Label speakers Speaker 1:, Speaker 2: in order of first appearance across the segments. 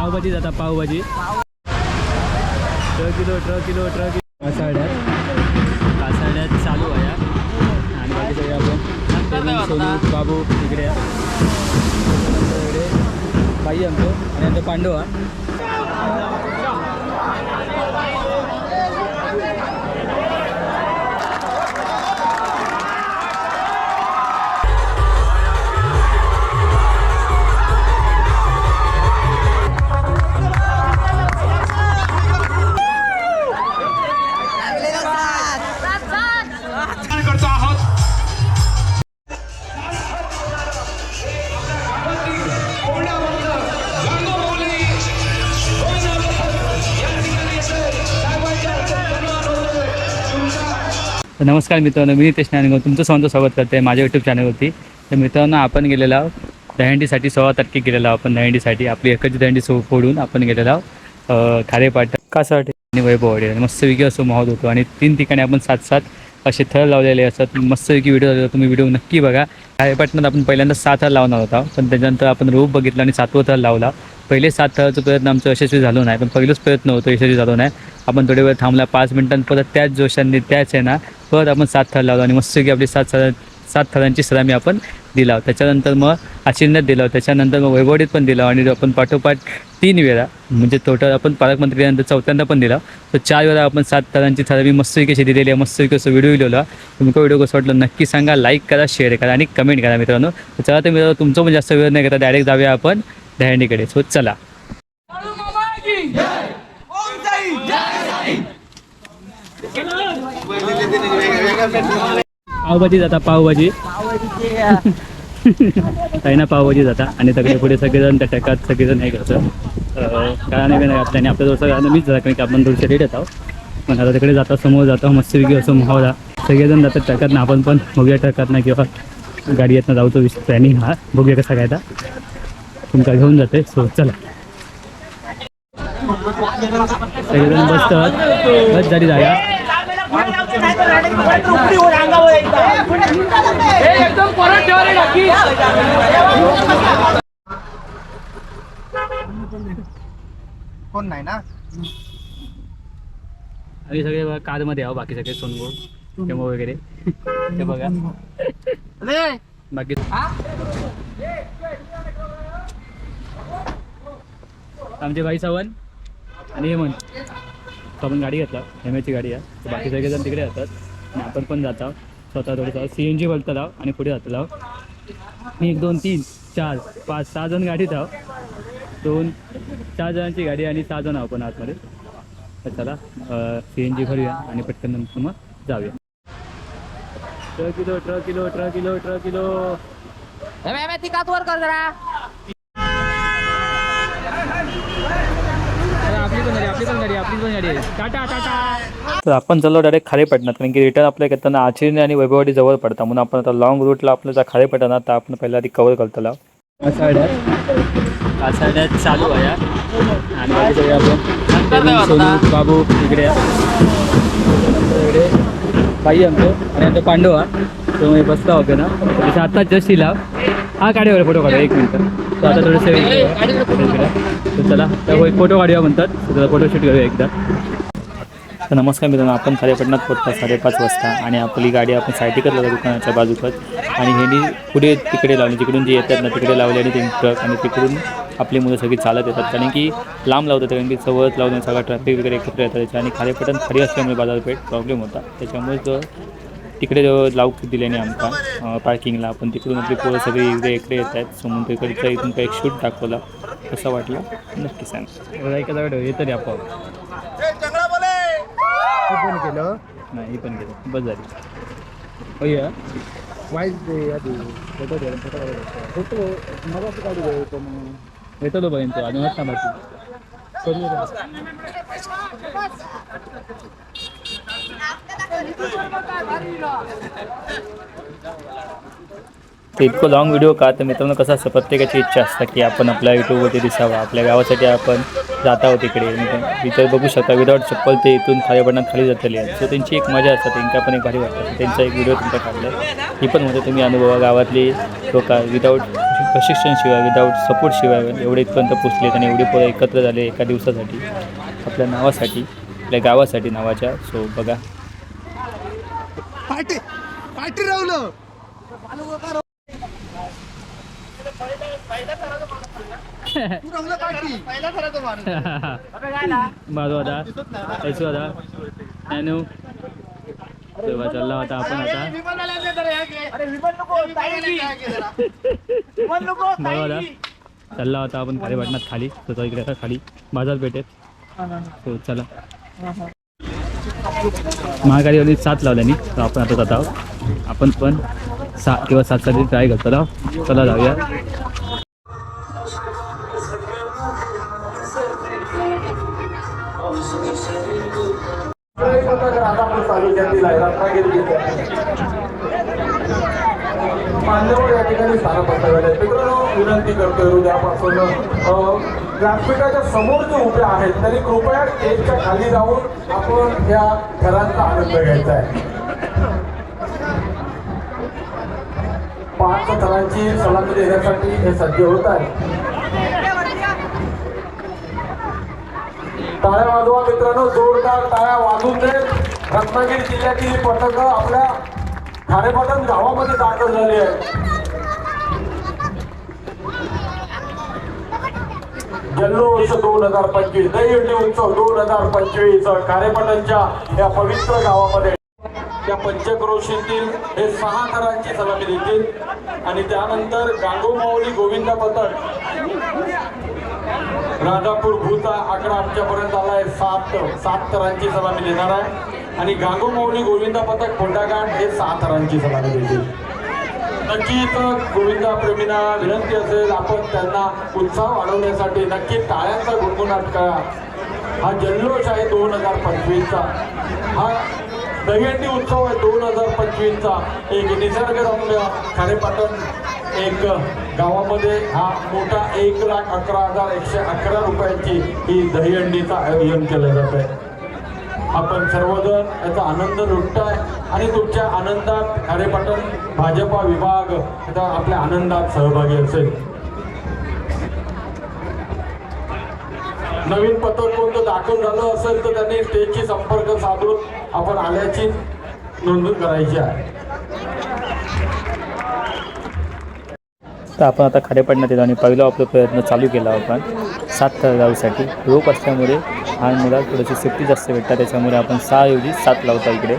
Speaker 1: पावभाजी जाता पावभाजी. ट्र किलो ट्र किलो ट्र किलो. कासाड्यात. कासाड्यात चालू आहे आणि बाकी सगळे आपण? सोनू बाबू तिकडे बाई आमचं आणि आमचं पांडव तर नमस्कार मित्रांनो मी नितेश नानगाव तुमचं सर्वांचं स्वागत करते माझ्या यूट्यूब चॅनलवरती तर मित्रांनो आपण गेलेलो आहोत दहंडीसाठी सोळा तारखे गेलेलो आहोत आपण दहंडीसाठी आपली एकच दहंडी सो फोडून आपण गेलेलो आहोत खारेपाठ खारेपाट कासाठी आणि वैभववाडी आणि मस्तपैकी असं माहोल होतो. आणि तीन ठिकाणी आपण सात सात असे थर लावलेले असतात. मस्तपैकी व्हिडिओ झाले तुम्ही व्हिडिओ नक्की बघा. खारेपाटणात आपण पहिल्यांदा सात थर लावणार होता. पण त्याच्यानंतर आपण रोप बघितला आणि सातवं थर लावला. पहिले सात थराचा प्रयत्न आमचं यशस्वी झालो नाही. पण पहिलंच प्रयत्न होतो. यशस्वी झालो नाही. आपण थोडे वेळ थांबला पाच मिनिटांत परत त्याच जोशांनी त्याच आहे ना परत आपण सात थर लावलो आणि मस्तपैकी आपली सात थर सात थरांची सलामी आपण दिला त्याच्यानंतर मग आचिन्यात दिलं त्याच्यानंतर मग वैभवडीत पण दिला आणि आपण पाठोपाठ तीन वेळा म्हणजे टोटल आपण पालकमंत्री केल्यानंतर चौथ्यांदा पण दिला. तर चार वेळा आपण सात थरांची थरावी मस्तपैकी अशी दिलेली आहे. मस्तपैकी असं व्हिडिओ लिहिला तुमचा व्हिडिओ कसं वाटलं नक्की सांगा. लाईक करा शेअर करा आणि कमेंट करा मित्रांनो. तर चला तर मित्रांनो तुमचं पण जास्त वेळ नाही करता डायरेक्ट जाऊया आपण दहंडीकडे सो चला. पावभाजी जाता पावभाजी. काही ना पावभाजी जाता. आणि सगळे पुढे सगळेजण त्या टॅकात सगळेजण हे करतं काय नाही नाही आपल्याने आपल्या दोस्त कारण मीच जाता कारण की आपण थोडीशी रेट येतो पण आता तिकडे जाता समोर जातो मस्तपैकी असं माहोला सगळेजण जातात ट्रकात ना आपण पण बघूया ट्रकात ना किंवा गाडी येतं जाऊचं विषय प्लॅनिंग हा. बघूया कसा काय आता. तुमका घेऊन जाते सो चला. सगळेजण बसतात बस झाली जाया
Speaker 2: कोण नाही ना
Speaker 1: आम्ही सगळे बघा कारमध्ये आहो बाकी सगळे सोनगो टेमो वगैरे. ते बघा. बाकी आमचे भाई सावंत आणि हेमंत. तो आपण गाडी घेतला एम एची गाडी आहे. तर बाकी सगळेजण तिकडे जातात आणि आपण पण जातो स्वतः थोडंसं सी एन जी बोलतो लाव आणि पुढे जातो लाव एक दोन तीन चार पाच सहा जण गाडीत आहो दोन चार जणांची गाडी आणि सहा जण आहो पण आतमध्ये. तर चला सी एन जी भरूया आणि पटकन नंतर मग जाऊया. Truck kilo truck kilo truck kilo truck kilo.
Speaker 3: वर कर जरा.
Speaker 1: आपली पण गाडी आपली पण गाडी आपली पण गाडी. आहे टाटा टाटा. तर आपण चाललो डायरेक्ट खाली पडणार कारण की रिटर्न आपल्या येताना आचिरणे आणि वैभववाडी जवळ पडतात म्हणून आपण आता लॉंग रूटला आपल्याला खाली पडणार तर आपण पहिला आधी कवर करतो चालू आहे. हा. आणि आपण बाबू इकडे. बाई आमचं आणि आमचं पांडव हा. तो मी बसला होते ना. आता जस्ट इला हा काढूया फोटो काढूया एक मिनिट. आता थोडंसं तर चला तर एक फोटो काढूया म्हणतात. त्याला फोटोशूट करूया एकदा. तर नमस्कार मित्रांनो आपण खारेपटणात पोहोचतो साडेपाच वाजता आणि आपली गाडी आपण सायटी लावतो दुकानाच्या बाजूकच. आणि ह्यांनी पुढे तिकडे लावली जिकडून जे येतात ना तिकडे लावले आणि ते ट्रक आणि तिकडून आपली मुलं सगळी चालत येतात. कारण की लांब लावतात कारण की जवळच लावून सगळा ट्रॅफिक वगैरे एकत्र येतात. त्याच्या आणि खारेपटण खाली असल्यामुळे बाजारपेठ प्रॉब्लेम होता. त्याच्यामुळे जो तिकडे लावूक दिल्याने आमका पार्किंगला आपण तिकडून आपली पोरं सगळी इकडे इकडे येत आहेत समोर तिकडचा इथून काही एक शूट दाखवला. कसं वाटलं. नक्की सांग. एखादा वेळ येतं रे आपोआप.
Speaker 2: फोन केलं?
Speaker 1: नाही ही पण गेलं बस झाली. होय
Speaker 2: वाईस दे आधी फोटो दे फोटो मला असं काढू दे तो मग
Speaker 1: येतो तो अजून थांबायची. ते इतकं लॉंग व्हिडिओ का? तर मित्रांनो कसं असतं प्रत्येकाची इच्छा असते की आपण आपल्या यूट्यूबवरती दिसावा आपल्या गावासाठी आपण जात आहोत तिकडे इथं बघू शकता विदाऊट चप्पल ते इथून खाली पडण्यात खाली जातले सो त्यांची एक मजा असते त्यांच्या पण एक भारी वाटतं. त्यांचा एक व्हिडिओ तुमचा काढला ही पण म्हणजे तुम्ही अनुभवा. गावातली लोक विदाऊट प्रशिक्षणशिवाय विदाऊट सपोर्ट शिवाय एवढे इथपर्यंत पोचलेत आणि एवढे पोरं एकत्र झाले एका दिवसासाठी आपल्या नावासाठी आपल्या गावासाठी नावाच्या. सो बघा.
Speaker 2: पाठी पाठी राहुलं. तू पाठी
Speaker 1: आता ऐसू आता नॅनू. तेव्हा चालला होता आपण आता. बरोबर चालला होता आपण खाली वाटणार खाली. तो इकडे आता खाली. बाजार पेठेत हो चला. महागाडीवाली सात लावल्यानी तर आपण आता जात आहोत. आपण पण सहा किंवा सात साठी ट्राय करतो राव चला जाऊया.
Speaker 4: मान्यवर या ठिकाणी स्थान बसवलेले मित्रांनो विनंती करतोय उद्यापासून व्यासपीठाच्या समोर जे उभे आहेत त्यांनी कृपया स्टेजच्या खाली जाऊन आपण या घरांचा आनंद घ्यायचा आहे. पाच थरांची सलामी देण्यासाठी हे सज्ज होत आहे. टाळ्या वाजवा मित्रांनो जोरदार टाळ्या वाजून देत रत्नागिरी जिल्ह्यातील पथकं आपल्या खारेपाटण गावामध्ये दाखल झाली आहे जल्लोष दोन हजार पंचवीस. दहीहंडी उत्सव दोन हजार पंचवीस खारेपाटणच्या या पवित्र गावामध्ये त्या पंचक्रोशीतील हे सहा थरांची सलामी देतील. आणि त्यानंतर गांगोमाऊली गोविंदा पथक. राजापूर भूचा आकडा आमच्यापर्यंत आलाय. सात सात तरांची सलामी देणार आहे. आणि गांगोमाऊली गोविंदा पथक कोंडाघाट हे सहा तरांची सलामी देतील. नक्कीच गोविंदा प्रेमींना विनंती असेल आपण त्यांना उत्साह वाढवण्यासाठी नक्की टाळ्यांचा गुणगुणाट करा. हा जल्लोष आहे दोन हजार पंचवीसचा. हा दहीहंडी उत्सव आहे दोन हजार पंचवीसचा. एक निसर्गरम्य खारेपाटण एक गावामध्ये हा मोठा एक लाख अकरा हजार एकशे अकरा रुपयांची ही दहीहंडीचं आयोजन केलं जात आहे आपण सर्वजण याचा आनंद लुटताय. आणि तुमच्या आनंदात खारेपाटण भाजपा विभाग याचा आपल्या आनंदात सहभागी असेल. नवीन पथक कोणतं दाखल झालं असेल तर त्यांनी स्टेजशी संपर्क साधून आपण आल्याची नोंदणी करायची आहे.
Speaker 1: तर आपण आता खाडेपडण्यात येतो आणि पहिला आपला प्रयत्न चालू केला आपण. सात लावसाठी रोप असल्यामुळे लहान मुला थोडीशी सेफ्टी जास्त भेटतात. त्याच्यामुळे आपण सहाऐवजी सात लावतो इकडे.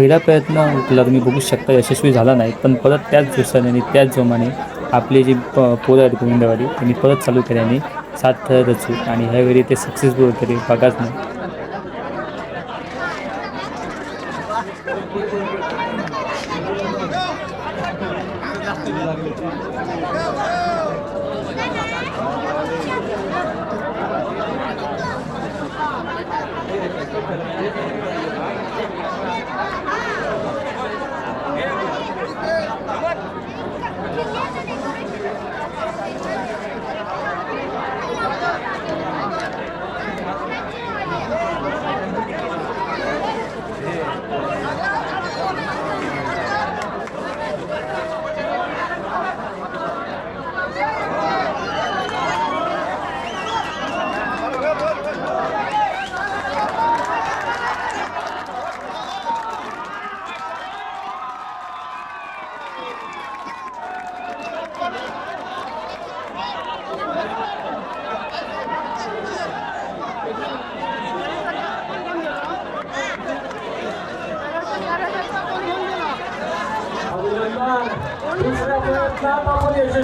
Speaker 1: पहिला प्रयत्न तुम्ही बघू शकता यशस्वी झाला नाही पण परत त्याच दिवसाने त्याच जोमाने आपली जी प पोरं आहेत गोविंदवाडी त्यांनी परत चालू केल्याने सात थर रचू आणि ह्यावेळी ते सक्सेसफुल होते बघाच नाही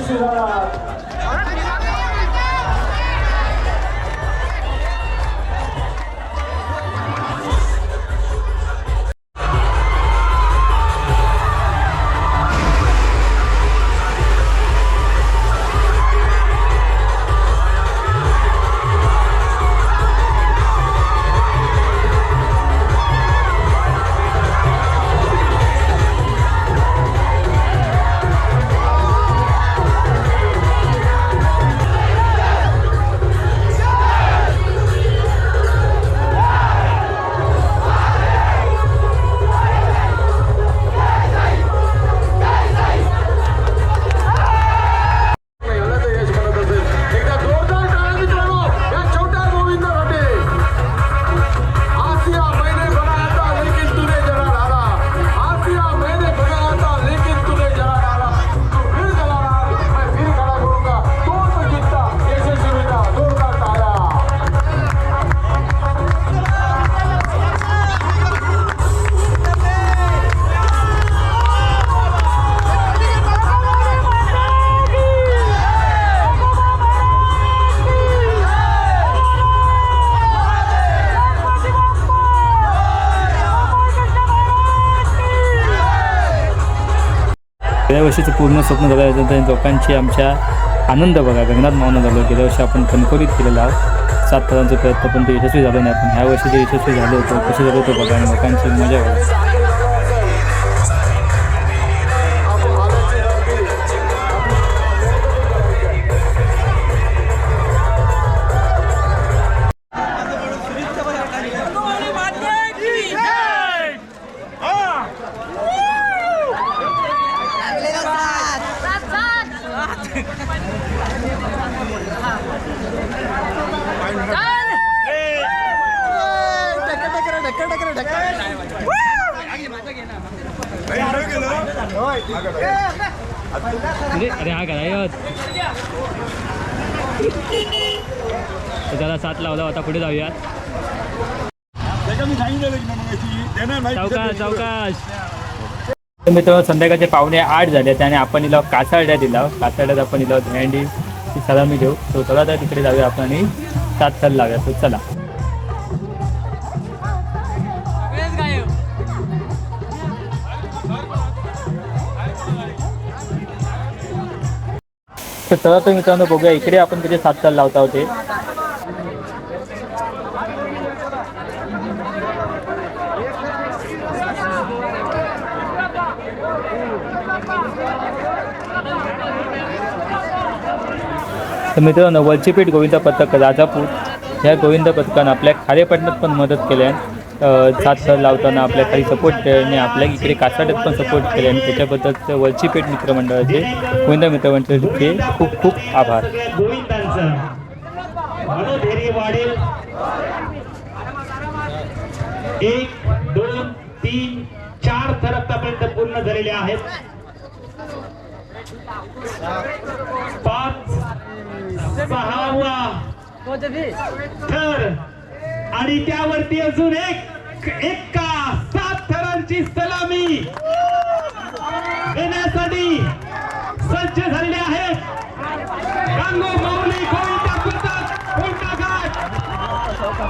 Speaker 4: आपण यशस्वी झाला
Speaker 1: गेल्या पूर्ण स्वप्न झाल्यानंतर लोकांची आमच्या आनंद बघा. गंगनाथ मावना झालो गेल्या वर्षी आपण कणकोरीत केलेला आहोत सात तरांचा प्रयत्न पण ते यशस्वी झालं नाही. आपण ह्या वर्षी ते यशस्वी झालं होतं कसं झालं होतं बघा. आणि लोकांची मजा बघा. तर मित्र संध्याकाळचे पावणे आठ झाले त्याने आपण इला कासारड्या दिला कासारड्यात आपण इला भेंडी ती सलामी देऊ तो चला तर तिकडे जाऊया आपण आणि सात साल लावूया. तो चला. तर चला तर मित्रांनो बघूया. इकडे आपण तिथे सात साल लावता होते. तर मित्रांनो वलचीपेठ गोविंद पथक राजापूर ह्या गोविंद पथकानं आपल्या खारेपाटण्यात पण मदत केल्या सात सर लावताना आपल्या खाली सपोर्ट केल्याने आपल्या इकडे कासाड्यात पण सपोर्ट केले आणि त्याच्याबद्दल वलचीपेठ मित्रमंडळाचे गोविंद मित्रमंडळाचे खूप खूप आभार.
Speaker 5: एक दोन तीन चार थर आतापर्यंत पूर्ण झालेले आहेत. पाच सहावा थर आणि त्यावरती अजून एक एका सात थरांची सलामी देण्यासाठी सज्ज झालेले आहेत. गांगो माऊली गोविंदा पथक कोणता घाट.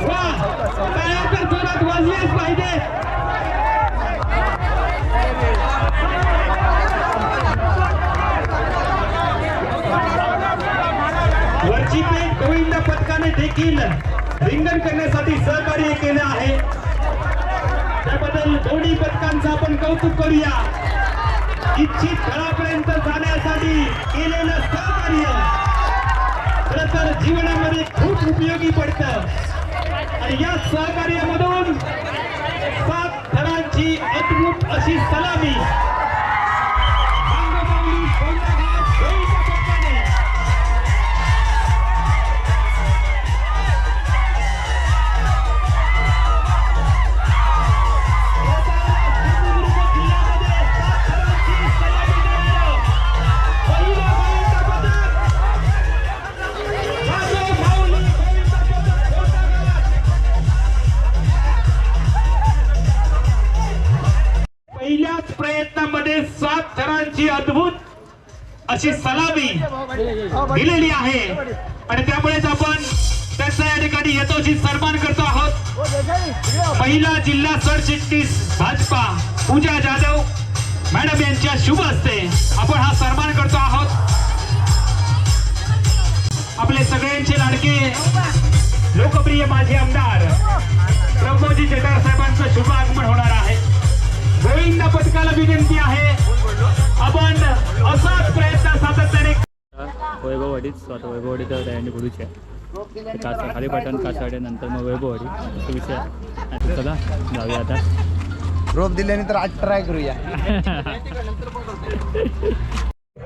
Speaker 5: वा तर जोरात वाजलेच पाहिजे. देखील रिंगण करण्यासाठी सहकार्य केले आहे. त्याबद्दल दोन्ही पथकांचं आपण कौतुक करूया. इच्छित स्थळापर्यंत जाण्यासाठी केलेलं सहकार्य खर तर जीवनामध्ये खूप उपयोगी पडतं. आणि या सहकार्यामधून सात थरांची अद्भुत अशी सलामी आणि त्यामुळेच आपण त्यांचा या ठिकाणी यथोचित सन्मान करतो आहोत. महिला जिल्हा सरचिटणीस भाजपा पूजा जाधव मॅडम यांच्या शुभ हस्ते आपण हा सन्मान करतो आहोत. आपले सगळ्यांचे लाडके लोकप्रिय माझे आमदार ब्रह्मोजी जटार साहेब
Speaker 6: वैभववाडीत स्वतः वैभववाडीच्या दह्यांडी बुडूची आहे कास खाली पाटण कासाडे नंतर मग वैभववाडी. असा विषय आहे. आता चला जाऊया आता.
Speaker 2: रोप दिल्यानंतर आज ट्राय करूया.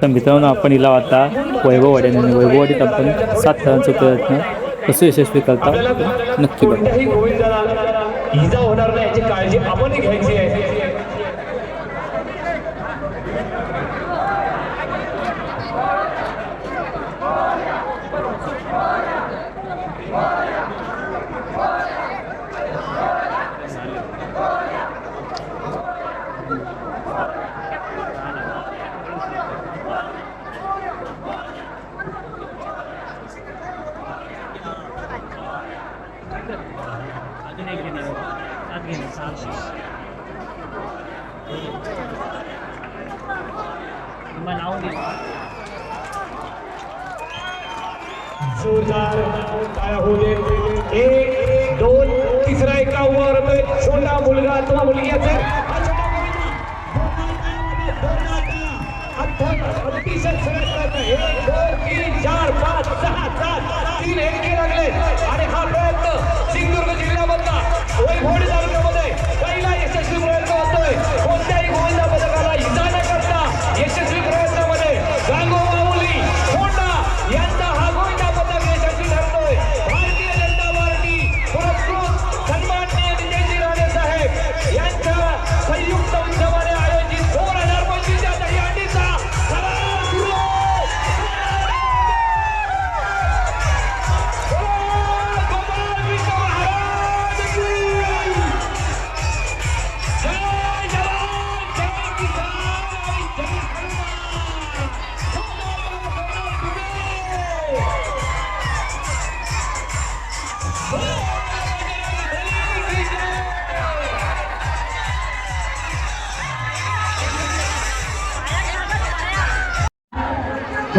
Speaker 6: तर मित्रांनो आपण हिला आता वैभववाडी आणि वैभववाडीत आपण सात थरांचा प्रयत्न कसं यशस्वी करता नक्की बघा.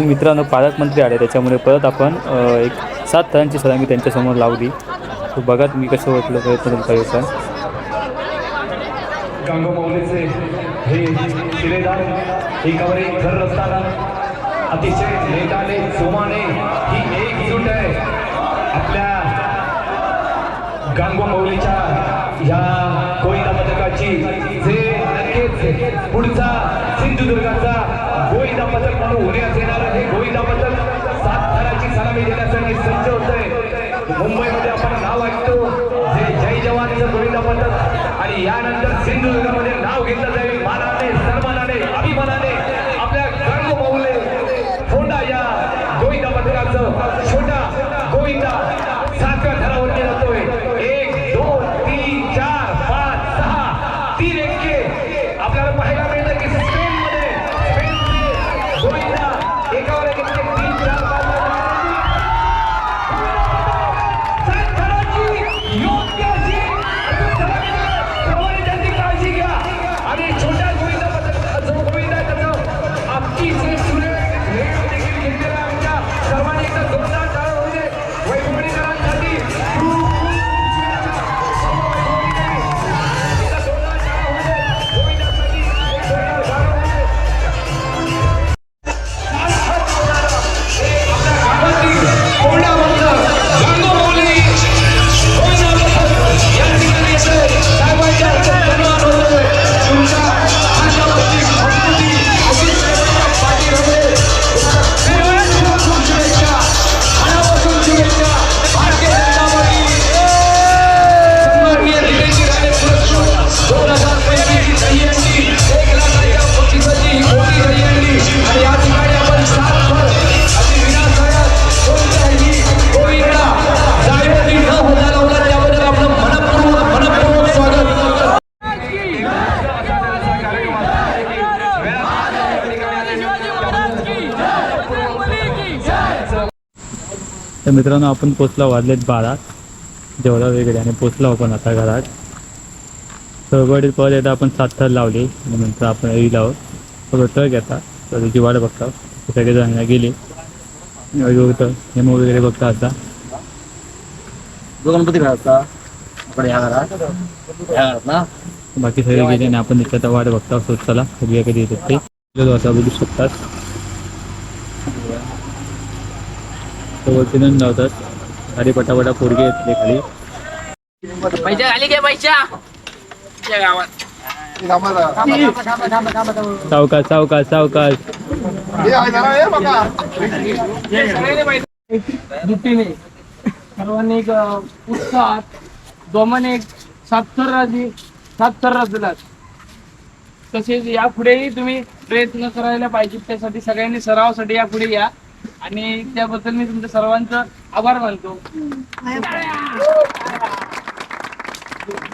Speaker 6: पण मित्रांनो पालकमंत्री आले. त्याच्यामुळे परत आपण एक सात थरांची सलामी त्यांच्यासमोर लावली. तो बघा तुम्ही कसं वाटलं प्रयत्न प्रयत्न
Speaker 5: गांगो मौलीचे हे शिलेदार एकावर एक घर रचताना अतिशय नेटाने सोमाने ही एकजूट आहे. आपल्या गांगो मौलीच्या ह्या गोविंदा पथकाची जे नक्कीच पुढचा सिंधुदुर्गाचा गोविंदा पथक म्हणून उद्याच येणार हे गोविंदा पथक सात थराची सलामी देण्यासाठी सज्ज आहे मुंबईमध्ये आपण नाव ऐकतो. जे जय जवानचं गोविंदा पथक. आणि यानंतर सिंधुदुर्गामध्ये नाव घेतलं जाईल. मानाने सन्मानाने अभिमानाने आपल्या गांगो मौले फोंडा या गोविंदा पथकाचं छोटा गोविंदा साखर.
Speaker 1: तर मित्रांनो आपण पोचलो वाजलेत बारा. जेवढा वगैरे आणि पोचलो आपण आता घरात. सहगडीत परत एकदा आपण सात थर लावले. नंतर आपण येईल आहोत. सगळं ट्रक येतात तर वाट बघता. सगळेजण गेले. बघतं हेमो वगैरे बघता आता.
Speaker 2: जो गणपती घराचा आपण ह्या घरात. ह्या घरात ना?
Speaker 1: बाकी सगळे गेले आणि आपण त्याच्यात वाट बघता चला सगळ्या कधी येतात ते. गेलो बघू शकतात. वरती नंद लावतात. खाली पटापटा पोरगे येतले खाली.
Speaker 3: पैसे खाली घे पैसा.
Speaker 1: सावकाश सावकाश सावकाश.
Speaker 7: दुटीने सर्वांनी एक उत्साहात जोमाने एक सातसर राजी सातसर रचलात तसेच यापुढेही तुम्ही प्रयत्न करायला पाहिजे त्यासाठी सगळ्यांनी सरावासाठी यापुढे या. आणि त्याबद्दल मी तुमच्या सर्वांचं आभार मानतो.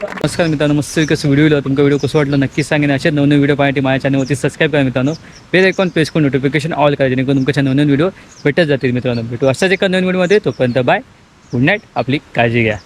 Speaker 1: नमस्कार मित्रांनो मस्त कसं व्हिडिओ तुमचा व्हिडिओ कसं वाटलं नक्कीच सांगेन असे नवीन व्हिडिओ पाहण्यासाठी माझ्या चॅनलवरती सबस्क्राईब करा मित्रांनो. बेल आयकॉन प्रेस करून नोटिफिकेशन ऑल करा जेणेकरून तुमच्या नवीन व्हिडिओ भेटत जातील मित्रांनो. भेटू अशाच एका नवीन व्हिडिओमध्ये तोपर्यंत बाय गुड नाईट आपली काळजी घ्या.